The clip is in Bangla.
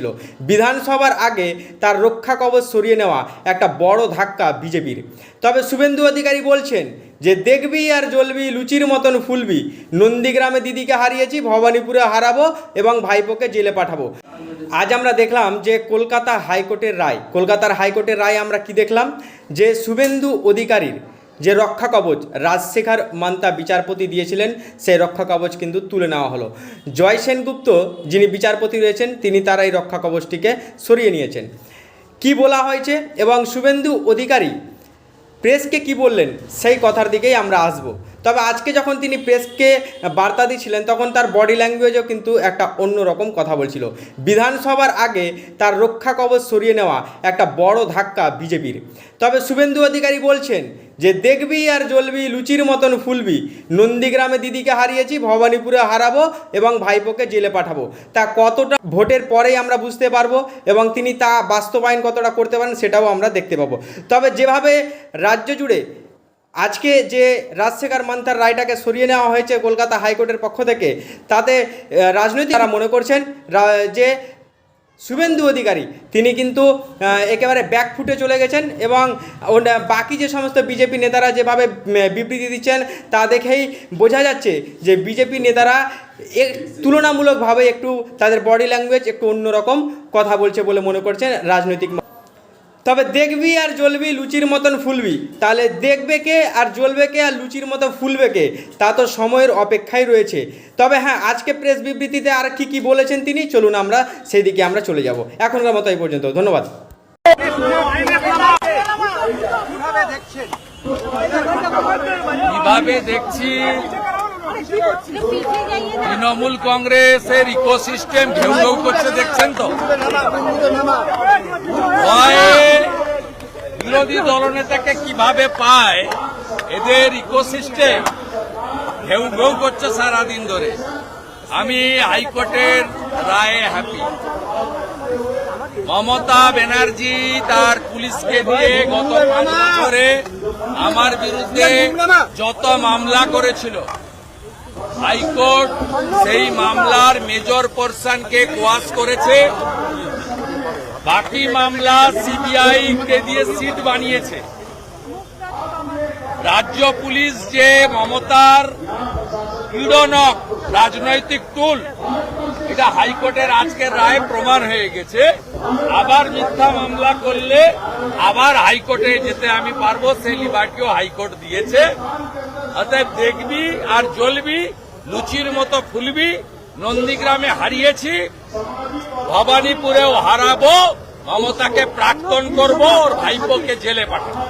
ছিল। বিধানসভার আগে তার রক্ষা কবচ সরিয়ে নেওয়া একটা বড় ধাক্কা বিজেপির। তবে শুভেন্দু অধিকারী বলছেন যে, দেখবি আর জ্বলবি, লুচির মতন ফুলবি। নন্দীগ্রামে দিদিকে হারিয়েছি, ভবানীপুরে হারাবো এবং ভাইপোকে জেলে পাঠাবো। আজ আমরা দেখলাম যে, কলকাতা হাইকোর্টের রায় কলকাতার হাইকোর্টের রায় আমরা কি দেখলাম? যে, শুভেন্দু অধিকারীর যে রক্ষা কবচ রাজশেখর মান্তা বিচারপতি দিয়েছিলেন, সেই রক্ষা কবচ কিন্তু তুলে নেওয়া হলো। জয় সেনগুপ্ত যিনি বিচারপতি রয়েছেন, তিনি তার এই রক্ষা কবচটিকে সরিয়ে নিয়েছেন। কি বলা হয়েছে এবং শুভেন্দু অধিকারী প্রেসকে কি বললেন, সেই কথার দিকেই আমরা আসব। তবে আজকে যখন তিনি প্রেসকে বার্তা দিচ্ছিলেন তখন তার বডি ল্যাঙ্গুয়েজও কিন্তু একটা অন্যরকম কথা বলছিল। বিধানসভার আগে তার রক্ষা কবচ সরিয়ে নেওয়া একটা বড় ধাক্কা বিজেপির। তবে শুভেন্দু অধিকারী বলছেন যে, দেখবি আর জ্বলবি, লুচির মতন ফুলবি। নন্দীগ্রামে দিদিকে হারিয়েছি, ভবানীপুরে হারাবো এবং ভাইপোকে জেলে পাঠাবো। তা কতটা ভোটের পরেই আমরা বুঝতে পারব এবং তিনি তা বাস্তবায়ন কতটা করতে পারেন সেটাও আমরা দেখতে পাবো। তবে যেভাবে রাজ্য জুড়ে আজকে যে রাজশেখর মান্থার রায়টাকে সরিয়ে নেওয়া হয়েছে কলকাতা হাইকোর্টের পক্ষ থেকে, তাতে রাজনৈতিক তারা মনে করছেন যে শুভেন্দু অধিকারী, তিনি কিন্তু একেবারে ব্যাক ফুটে চলে গেছেন এবং বাকি যে সমস্ত বিজেপি নেতারা যেভাবে বিবৃতি দিচ্ছেন, তা দেখেই বোঝা যাচ্ছে যে বিজেপি নেতারা তুলনামূলকভাবে একটু তাদের বডি ল্যাঙ্গুয়েজ একটু অন্যরকম কথা বলছে বলে মনে করছেন রাজনৈতিক তবে দেখবি আর জ্বলবি লুচির মতন ফুলবি। তাহলে দেখবে কে আর জ্বলবে কে আর লুচির মতো ফুলবে কে? তা তো সময়ের অপেক্ষায় রয়েছে। তবে হ্যাঁ আজকে প্রেস বিবৃতিতে আর কি কি বলেছেন তিনি? চলুন আমরা সেই দিকে আমরা চলে যাব। এখনকার মতো এই পর্যন্ত। ধন্যবাদ। কীভাবে দেখছি? তৃণমূল কংগ্রেসের ইকোসিস্টেম ঘেউ করছে, দেখছেন তো? বিরোধী দলনেতাকে কীভাবে পায়? এদের ইকোসিস্টেম ঘেউ ঘেউ করছে সারাদিন ধরে। আমি হাইকোর্টের রায়ে হ্যাপি মমতা ব্যানার্জি তার পুলিশকে দিয়ে গত পাঁচ বছরে আমার বিরুদ্ধে যত মামলা করেছিল, হাইকোর্ট সেই মামলার মেজর পোর্শনকে কোয়াশ করেছে। বাকি মামলা সিবিআই কে দিয়ে সিট বানিয়েছে। রাজ্য পুলিশ যে মমতার পীড়নক রাজনৈতিক টুল এটা হাইকোর্টের আজকের রায় প্রমাণ হয়ে গেছে। আবার মিথ্যা মামলা করলে আবার হাইকোর্টে যেতে আমি পারব, সেই লিবার্টিও হাইকোর্ট দিয়েছে। অতএব দেখবি আর জ্বলবি, লুচির মতো ফুলবি, নন্দীগ্রামে হারিয়েছি ভবানীপুরেও হারাবো মমতাকে প্রাক্তন করব ভাইপোকে জেলে পাঠাবো।